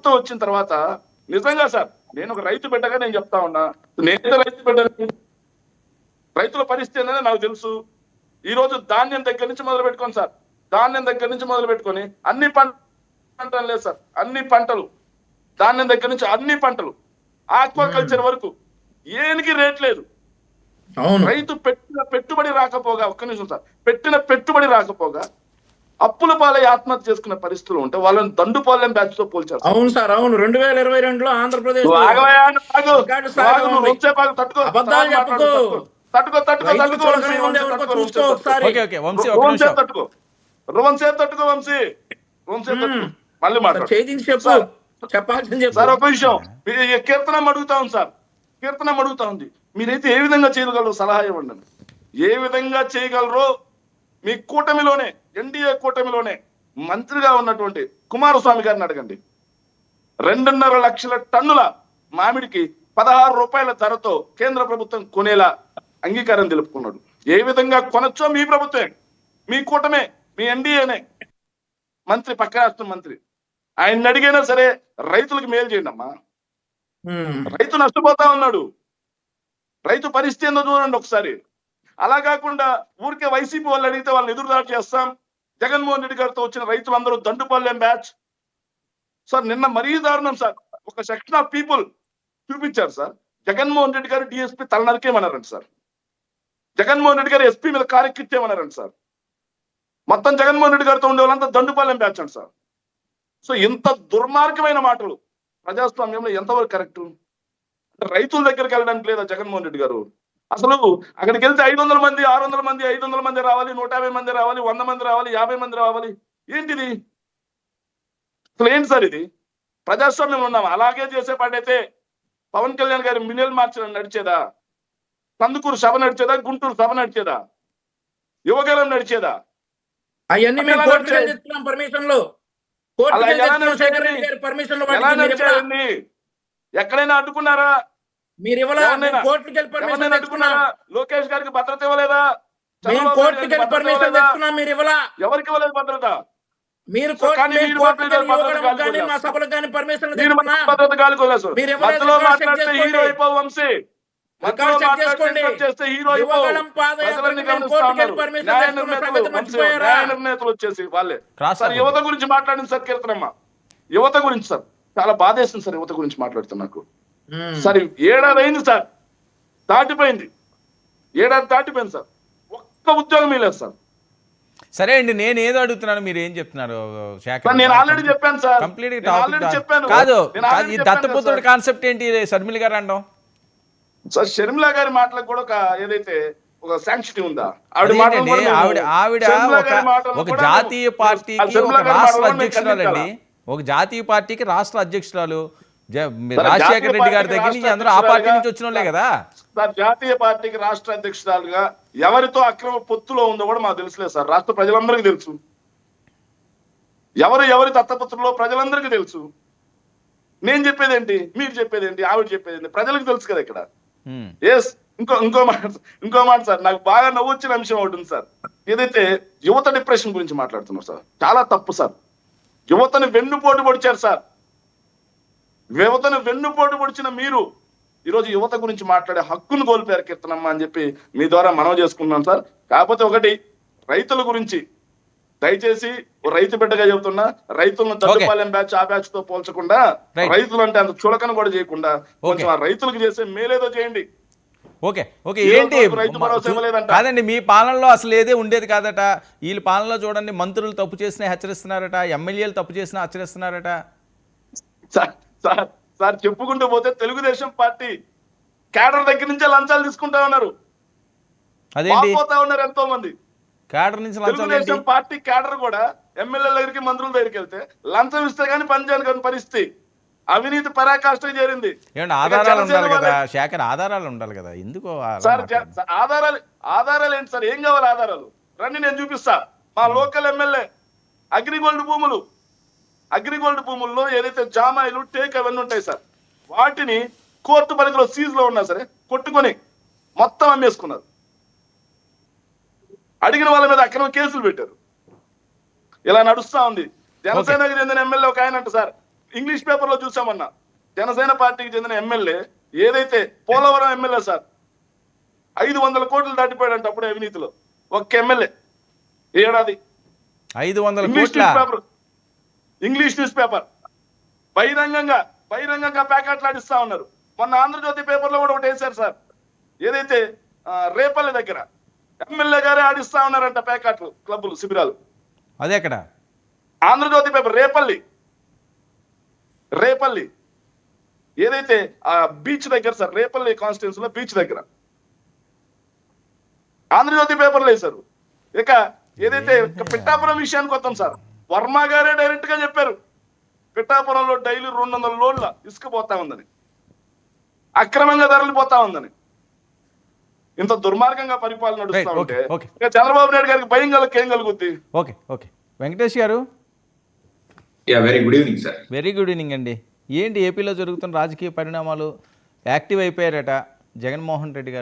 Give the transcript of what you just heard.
ప్రభుత్వం వచ్చిన తర్వాత నిజంగా సార్ నేను ఒక రైతు బిడ్డగా నేను చెప్తా ఉన్నా. నేను రైతు బిడ్డ రైతుల పరిస్థితి అనేది నాకు తెలుసు. ఈ రోజు ధాన్యం దగ్గర నుంచి మొదలు పెట్టుకోండి సార్. ధాన్యం దగ్గర నుంచి మొదలు పెట్టుకొని అన్ని పంట పంటలు లేదు సార్. అన్ని పంటలు. ధాన్యం దగ్గర నుంచి అన్ని పంటలు. ఆక్వాకల్చర్ వరకు ఏనికి రేట్ లేదు. రైతు పెట్టిన పెట్టుబడి రాకపోగా ఒక్క నిమిషం సార్. పెట్టిన పెట్టుబడి రాకపోగా అప్పుల పాలై ఆత్మహత్య చేసుకునే పరిస్థితులు ఉంటే వాళ్ళని దండుపాలెం బ్యాచ్తో పోల్చారు. అవును సార్ అవును. రెండు వేల ఇరవై రెండులో ఆంధ్రప్రదేశ్ తట్టుకో. తట్టుకో. తట్టుకో వంశీ, వంశీ, వంశీ మళ్ళీ మాట్లాడు. చేతికి చెప్పు. సార్. చెప్పాల్సింది చెప్పు. సార్ ఒక విషయం కీర్తనం అడుగుతా ఉంది సార్. కీర్తనం అడుగుతా ఉంది. మీరైతే ఏ విధంగా చేయగలరో సలహా ఇవ్వండి. ఏ విధంగా చేయగలరో మీ కూటమిలోనే ఎన్డీఏ కూటమిలోనే మంత్రిగా ఉన్నటువంటి కుమారస్వామి గారిని అడగండి. రెండున్నర లక్షల టన్నుల మామిడికి పదహారు రూపాయల ధరతో కేంద్ర ప్రభుత్వం కొనేలా అంగీకారం తెలుపుకున్నాడు. ఏ విధంగా కొనొచ్చో మీ ప్రభుత్వమే. మీ కూటమే మీ ఎన్డీఏనే. మంత్రి పక్క రాష్ట్ర మంత్రి. ఆయన అడిగైనా సరే రైతులకు మేలు చేయండి అమ్మా. రైతు నష్టపోతా ఉన్నాడు. రైతు పరిస్థితి ఏందో చూడండి ఒకసారి. అలా కాకుండా ఊరికే వైసీపీ వాళ్ళు అడిగితే వాళ్ళని ఎదురుదాడి చేస్తాం. జగన్మోహన్ రెడ్డి గారితో వచ్చిన రైతులందరూ దండుపాలెం బ్యాచ్. సార్ నిన్న మరీ దారుణం సార్. ఒక సెక్షన్ ఆఫ్ పీపుల్ చూపించారు సార్. జగన్మోహన్ రెడ్డి గారు డిఎస్పీ తలనరికేమన్నారంట సార్. జగన్మోహన్ రెడ్డి గారు ఎస్పీ మీద కారెక్కిచ్చేమన్నారంట సార్. మొత్తం జగన్మోహన్ రెడ్డి గారితో ఉండే వాళ్ళంతా దండుపాలెం బ్యాచ్ అండి సార్. సో ఇంత దుర్మార్గమైన మాటలు ప్రజాస్వామ్యంలో ఎంతవరకు కరెక్ట్? రైతుల దగ్గరికి వెళ్ళడానికి లేదా జగన్మోహన్ రెడ్డి గారు? అసలు అక్కడికి వెళ్తే ఐదు వందల మంది ఆరు వందల మంది ఐదు వందల మంది రావాలి నూట యాభై మంది రావాలి వంద మంది రావాలి యాభై మంది రావాలి. ఏంటిది? అసలు ఏంటి సార్ ఇది? ప్రజాస్వామ్యం ఉన్నాం. అలాగే చేసే పాటైతే పవన్ కళ్యాణ్ గారి మిలియన్ మార్చ్ నడిచేదా? కందుకూరు సభ నడిచేదా? గుంటూరు సభ నడిచేదా? యువగలం నడిచేదా? అవన్నీ మీరు ఇవ్వలా? నడిచాయండి ఎక్కడైనా అడ్డుకున్నారా? మీరు ఇవ్వలా ఎవరినైనా- మేము కోర్టుకి వెళ్ళి పర్మిషన్ తెచ్చుకున్నాం. లోకేష్ గారికి భద్రత ఇవ్వలేదా? మేము కోర్టుకి వెళ్ళి పర్మిషన్ ఇవ్వలేదా? తెచ్చుకున్నాం మీరు ఇవ్వలా ఎవరికి ఇవ్వలేదు భద్రత? మీరు కోర్టు కానీ వెళ్ళి భద్రత మా. సభలకు కానీ పర్మిషన్లు మీరు భద్రత అయిపోవు వంశీ. పర్మిషన్ నిర్ణేతలు వచ్చేసి వాళ్ళే. సార్ యువత గురించి మాట్లాడింది సార్ కీర్తనమ్మ. యువత గురించి సార్. చాలా బాధేస్తుంది సార్ యువత గురించి మాట్లాడుతున్నా నాకు. సార్ ఏడాది అయింది సార్. దాటిపోయింది. ఏడాది దాటిపోయింది సార్. ఒక్క ఉద్యోగం లేదు సార్. సరే అండి నేను ఏదో అడుగుతున్నాను మీరు ఏం చెప్తున్నారు నేను ఆల్రెడీ చెప్పాను సార్. కంప్లీట్ చెప్పాను. కాదు ఈ దత్తపుత్రుడు. కాన్సెప్ట్ ఏంటి? శర్మిల గారు అనడం. సార్ షర్మిల గారి మాటలకు కూడా ఒక ఏదైతే ఒక శాంక్షన్ ఉందా? ఆవిడ ఆవిడ ఆవిడ షర్మిల ఒక జాతీయ పార్టీకి షర్మిల ఒక రాష్ట్ర మేము అధ్యక్షురాలండి? ఒక జాతీయ పార్టీకి రాష్ట్ర అధ్యక్షురాలు. రాజశేఖర రెడ్డి గారి దగ్గర నుంచి అందరూ ఆ పార్టీ నుంచి వచ్చిన వాళ్ళే కదా? సార్ జాతీయ పార్టీకి రాష్ట్ర అధ్యక్షురాలుగా ఎవరితో అక్రమ పొత్తులో ఉందో కూడా మాకు తెలుసులేదు సార్. రాష్ట్ర ప్రజలందరికీ తెలుసు. ఎవరు ఎవరి దత్తపుత్రులో ప్రజలందరికీ తెలుసు. నేను చెప్పేది ఏంటి మీరు చెప్పేది ఏంటి ఆవిడ చెప్పేది ఏంటి ప్రజలకు తెలుసు కదా ఇక్కడ. ఎస్ ఇంకో ఇంకో మాట ఇంకో మాట సార్. నాకు బాగా నవ్వొచ్చిన అంశం ఒకటి ఉంది సార్. ఏదైతే యువత డిప్రెషన్ గురించి మాట్లాడుతున్నారు సార్. చాలా తప్పు సార్. యువతని వెన్నుపోటు పొడిచారు సార్. యువతను వెన్నుపోటు పొడిచిన మీరు ఈరోజు యువత గురించి మాట్లాడే హక్కును కోల్పోయారు కీర్తనమ్మ అని చెప్పి మీ ద్వారా మనవి చేసుకున్నాను సార్. కాకపోతే ఒకటి రైతుల గురించి దయచేసి రైతు బిడ్డగా చెబుతున్నా రైతులను తగ్గుపాలెం బ్యాచ్ ఆ బ్యాచ్తో పోల్చకుండా. రైతులు అంటే అంత చులకన కూడా చేయకుండా కొంచెం ఆ రైతులకు చేసే మేలేదో చేయండి. ఓకే ఓకే ఏంటి. కాదండి మీ పాలనలో అసలు ఏదే ఉండేది కాదట. వీళ్ళ పాలనలో చూడండి మంత్రులు తప్పు చేసినా హెచ్చరిస్తున్నారట ఎమ్మెల్యేలు తప్పు చేసినా హెచ్చరిస్తున్నారట. సార్ సార్ చెప్పుకుంటూ పోతే తెలుగుదేశం పార్టీ కేడర్ దగ్గర నుంచే లంచాలు తీసుకుంటా ఉన్నారు. పోతా ఉన్నారు ఎంతో మంది కేడర్ నుంచి తెలుగుదేశం పార్టీ కేడర్ కూడా ఎమ్మెల్యేల దగ్గరికి మంత్రుల దగ్గరికి వెళ్తే లంచం ఇస్తే గానీ పని చేయని కాని పరిస్థితి. అవినీతి పరాకాష్ట చేరింది. ఆధారాలు ఉండాలి కదా. ఆధారాలు ఉండాలి కదా. ఎందుకో సార్ ఆధారాలు ఆధారాలు ఏంటి సార్? ఏం కావాలి ఆధారాలు? రండి నేను చూపిస్తా. మా లోకల్ ఎమ్మెల్యే అగ్రిగోల్డ్ భూములు. అగ్రిగోల్డ్ భూముల్లో ఏదైతే జామాయిలు టేక్ అవన్నీ ఉంటాయి సార్ వాటిని కోర్టు పరిధిలో సీజ్లో ఉన్నా సరే కొట్టుకొని మొత్తం అమ్మేసుకున్నారు. అడిగిన వాళ్ళ మీద అక్రమ కేసులు పెట్టారు. ఇలా నడుస్తా ఉంది. జనసేనకి చెందిన ఎమ్మెల్యే ఒక ఆయన అంట సార్ ఇంగ్లీష్ పేపర్లో చూసామన్నా జనసేన పార్టీకి చెందిన ఎమ్మెల్యే ఏదైతే పోలవరం ఎమ్మెల్యే సార్ ఐదు వందల కోట్లు దాటిపోయాడంట అప్పుడే అవినీతిలో. ఒక్క ఎమ్మెల్యే ఏడాది. ఐదు వందల పేపర్ ఇంగ్లీష్ న్యూస్ పేపర్. బహిరంగంగా బహిరంగంగా ప్యాకెట్లాడిస్తా ఉన్నారు. మొన్న ఆంధ్రజ్యోతి పేపర్లో కూడా ఒకటి వేశారు సార్. ఏదైతే రేపల్లి దగ్గర ఎమ్మెల్యే గారే ఆడిస్తా ఉన్నారంట ప్యాకెట్లు క్లబ్బులు శిబిరాలు. అదే ఎక్కడ? ఆంధ్రజ్యోతి పేపర్ రేపల్లి. రేపల్లి. ఏదైతే ఆ బీచ్ దగ్గర సార్ రేపల్లి కాన్స్టిట్యూన్స్లో బీచ్ దగ్గర. ఆంధ్రజ్యోతి పేపర్లో వేశారు. ఇక ఏదైతే పిఠాపురం విషయానికి వస్తాం సార్. వర్మ గారే డైరెక్ట్గా చెప్పారు. పిఠాపురంలో డైలీ రెండు వందల లోడ్ల ఇసుక పోతా ఉందని. అక్రమంగా ధరలు పోతా ఉందని. ఇంత దుర్మార్గంగా పరిపాలన నడుస్తా ఉంటే చంద్రబాబు నాయుడు గారికి భయం కలగ ఏం కలుగుద్ది? ఓకే ఓకే వెంకటేష్ గారు? Yeah very good evening sir very good evening అండి. ఏంటి ఏపీలో జరుగుతున్న రాజకీయ పరిణామాలు యాక్టివ్ అయిపోయారట జగన్మోహన్ రెడ్డి గారు?